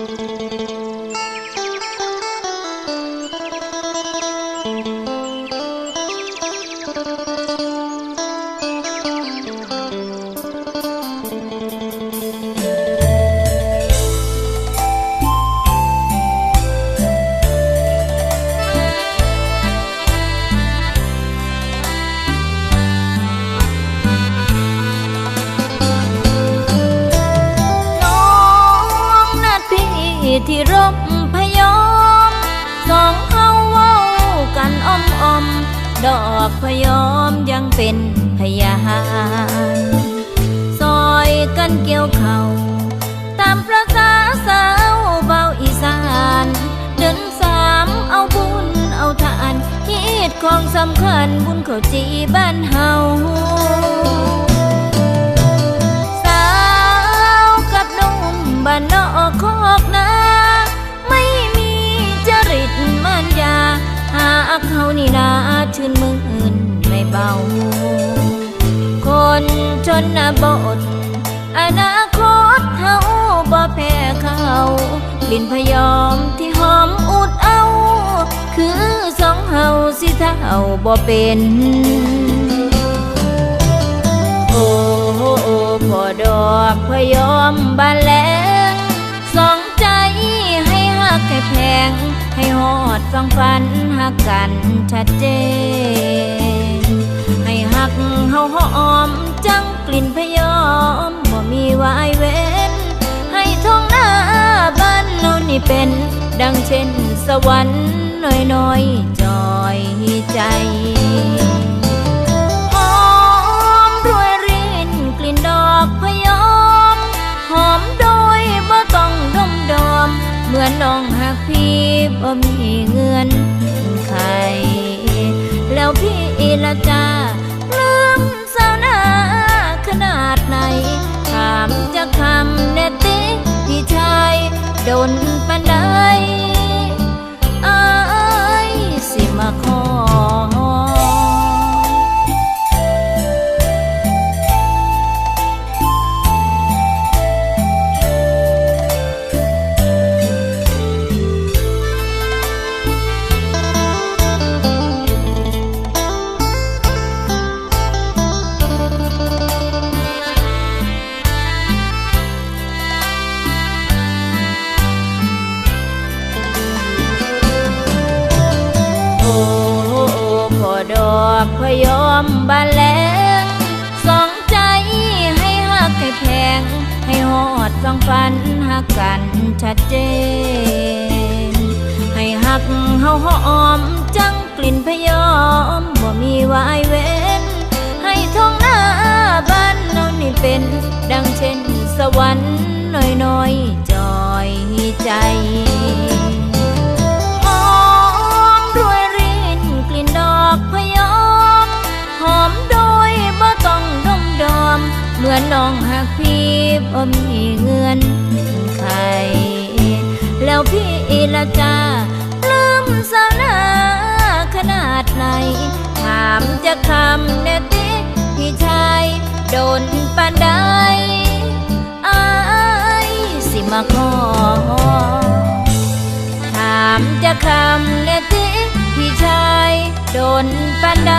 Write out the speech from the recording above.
น้ อ้อมอม ดอกพยอมยังเป็นพยานซอยกันเกี่ยวเขาตามประสาสาวเบาอีสาน เดินสามเอาบุญเอาทานคิดของสำคัญบุญเขาจีบ้านเฮาสาวกับนุ่มบ้านนอกคอกนา เขานี่นาชื่นมื่นไม่เบา คนชนบทอนาคตเฮาบ่แพ้เขากลิ่นพยอมที่หอมอุดเอา คือสองเฮาสิเท่าบ่เป็นโอ้โอ้พอดอกพยอมบานแลงสองใจให้หักให้แพงให้หอด ฟังฟันหักกันชัดเจน ให้หักเฮาหอมจังกลิ่นพยอมบ่มีวายเว้น ให้ท้องหน้าบ้านเรานี่เป็น ดังเช่นสวรรค์น้อยๆจอยใจหอมรวยรินกลิ่นดอกพยอมหอมโดยบ่ต้องดมดอมเหมือนน้องหักพี่บ่มี พี่ล ดอกพยอมบานแลงสองใจให้หักให้แพง ให้หอดฟังฟันหักกันชัดเจน ให้หักเฮาหอมจังกลิ่นพยอมบ่มีวายเว้น ให้ท้องหน้าบ้านเรานี่เป็น ดังเช่นสวรรค์น้อยๆ เหมือนน้องหักพี่บ่มีเงินไขแล้วพี่ละจ้าลืมสานาขนาดไหน ถามจะคำเนติพี่ชายโดนปานใดอายสิมาขอถามจะคำเนติพี่ชายโดนปันใด